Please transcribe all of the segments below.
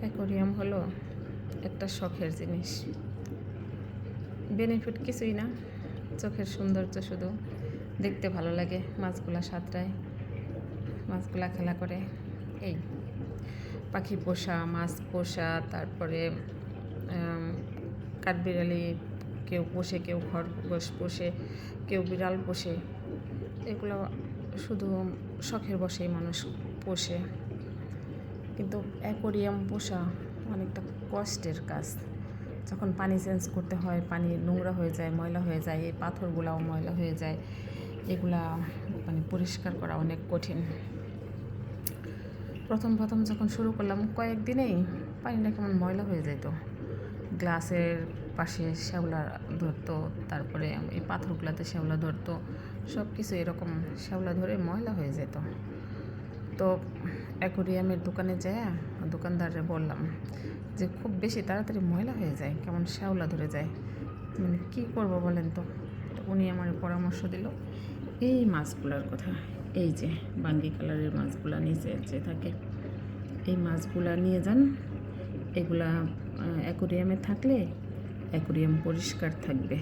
Aquarium হলো একটা শখের জিনিস। বেনিফিট কিছুই না, চোখের সৌন্দর্য শুধু দেখতে ভালো লাগে, মাছগুলা সাঁতরায়, মাছগুলা খেলা করে, এই। পাখি পোষা, মাছ পোষা, তারপরে কাঠবিড়ালি, কেউ পোষে, কেউ খরগোশ পোষে, কেউ বিড়াল পোষে, এগুলো শুধু শখের বসেই মানুষ পোষে। কিন্তু অ্যাকোরিয়াম পোষা অনেকটা কষ্টের কাজ। যখন পানি চেঞ্জ করতে হয়, পানি নোংরা হয়ে যায়, ময়লা হয়ে যায়, এই পাথরগুলাও ময়লা হয়ে যায়, এগুলা মানে পরিষ্কার করা অনেক কঠিন। প্রথম প্রথম যখন শুরু করলাম, কয়েকদিনেই পানিটা কেমন ময়লা হয়ে যেত গ্লাসের পাশে শ্যাওলা ধরতো, তারপরে এই পাথরগুলাতে শ্যাওলা ধরতো সব কিছু এরকম শ্যাওলা ধরে ময়লা হয়ে যেত তো অ্যাকোরিয়ামের দোকানে যায় দোকানদারে বললাম যে, খুব বেশি তাড়াতাড়ি ময়লা হয়ে যায়, কেমন শ্যাওলা ধরে যায়? মানে কী করব বলেন তো? উনি আমার পরামর্শ দিল, এই মাছগুলোর কথা, এই যে বাঙ্গি কালারের মাছগুলো নিচে যে থাকে, এই মাছগুলা নিয়ে যান, এগুলা অ্যাকোরিয়ামে থাকলে অ্যাকোরিয়াম পরিষ্কার থাকবে।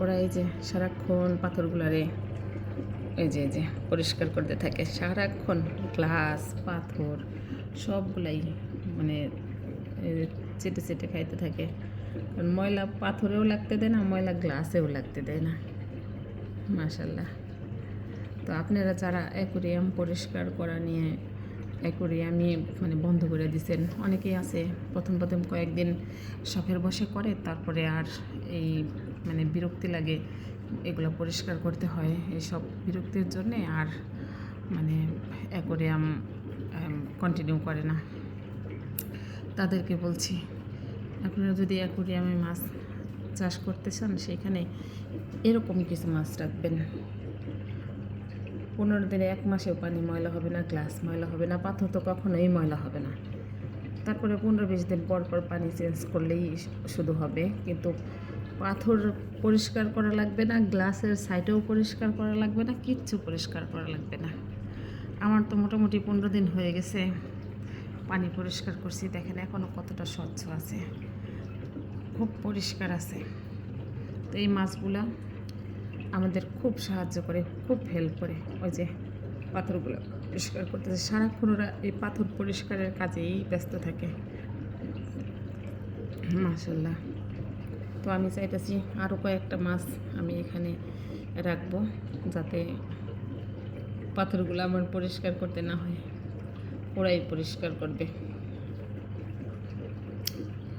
ওরা এই যে সারাক্ষণ পাথরগুলারে এই যে যে, পরিষ্কার করতে থাকে। সারাক্ষণ গ্লাস, পাথর, সবগুলাই মানে চেটে চেটে খাইতে থাকে। কারণ ময়লা পাথরেও লাগতে দেয় না, ময়লা গ্লাসেও লাগতে দেয় না। মাশাল্লাহ। তো আপনারা যারা অ্যাকোরিয়াম পরিষ্কার করা নিয়ে অ্যাকোরিয়ামই মানে বন্ধ করে দিছেন, অনেকেই আছে, প্রথম প্রথম কয়েকদিন শখের বসে করে, তারপরে আর এই মানে বিরক্তি লাগে। এগুলো পরিষ্কার করতে হয় এইসব বিরক্তির জন্যে আর মানে অ্যাকোরিয়াম কন্টিনিউ করে না। তাদেরকে বলছি, আপনারা যদি অ্যাকোরিয়ামে মাছ চাষ করতে চান, সেখানে এরকম কিছু মাছ রাখবেন। পনেরো দিনে এক মাসেও পানি ময়লা হবে না, গ্লাস ময়লা হবে না, পাথর তো কখনোই ময়লা হবে না। তারপরে পনেরো বিশ দিন পর পর পানি চেঞ্জ করলেই শুধু হবে। কিন্তু পাথর পরিষ্কার করা লাগবে না, গ্লাসের সাইডেও পরিষ্কার করা লাগবে না, কিচ্ছু পরিষ্কার করা লাগবে না। আমার তো মোটামুটি পনেরো দিন হয়ে গেছে, পানি পরিষ্কার করছি, দেখেন এখনও কতটা স্বচ্ছ আছে। খুব পরিষ্কার আছে। তো এই মাছগুলা আমাদের খুব সাহায্য করে, খুব হেল্প করে। ওই যে পাথরগুলো পরিষ্কার করতেছে, সারাক্ষণ ওরা এই পাথর পরিষ্কারের কাজেই ব্যস্ত থাকে। মাশাল্লাহ তো আমি চাইতেছি আরও কয়েকটা মাছ আমি এখানে রাখব যাতে পাথরগুলো আমার পরিষ্কার করতে না হয়, ওরাই পরিষ্কার করবে।